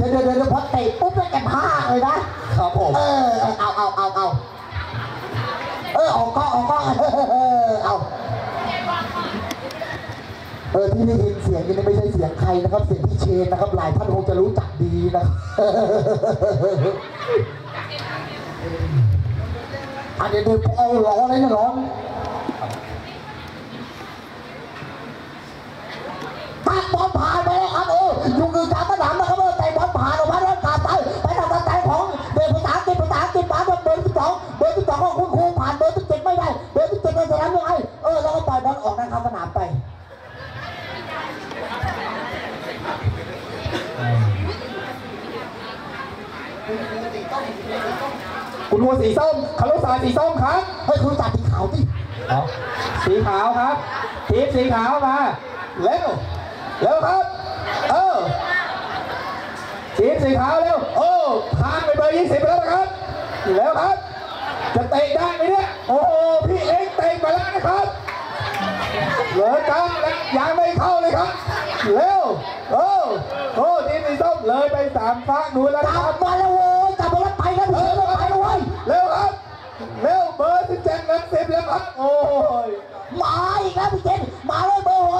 ดี๋ยวเดี๋ยวเดี๋ยวพอเตะปุ๊บแล้วแกพากเลยนะ ครับผม เออ เอาเอาเอาเอาเออออกก็ออกก็เออเออเอาเออที่ได้ยินเสียงนี่ไม่ใช่เสียงใครนะครับ เสียงพี่เชนนะครับหลายท่านคงจะรู้จักดีนะครับอันเดี๋ยวเดี๋ยวเอาร้อนเลยนะร้อนตัดบอลผ่านไปแล้วครับเอออยู่กึ่งกลางสนามนะ คุณครูผ่านเบอร์สิบเจ็ดไม่ได้ เบอร์สิบเจ็ดในสนามยังไงเออแล้วก็ปล่อยบอลออกนะครับสนามไป คุณวัวสีส้มคารุสาสีส้มครับเฮ้ยคุณจัดที่ขาวที่สีขาวครับทีมสีขาวมาเร็วเร็วครับ เออทีมสีขาวเร็วโอ้ผ่านไปเบอ จะเตะได้ไหมเนี่ย โอ้โห พี่เอ็กเตะไปแล้วนะครับ เหลือกางแล้วยังไม่เข้าเลยครับ เร็ว โอ้โอ้ทีมสีส้มเลยไปสามฟ้าหนูแล้วคกลัรับมาแล้วโว้ยกลับมาแล้วไปแล้วเออไปแล้วเว้ยเร็วครับ เร็วเบอร์สิบเจ็ดนัดสิบแล้วครับ โอ้ย มาอีกแล้วพี่เจนมาเลยเบอร์หก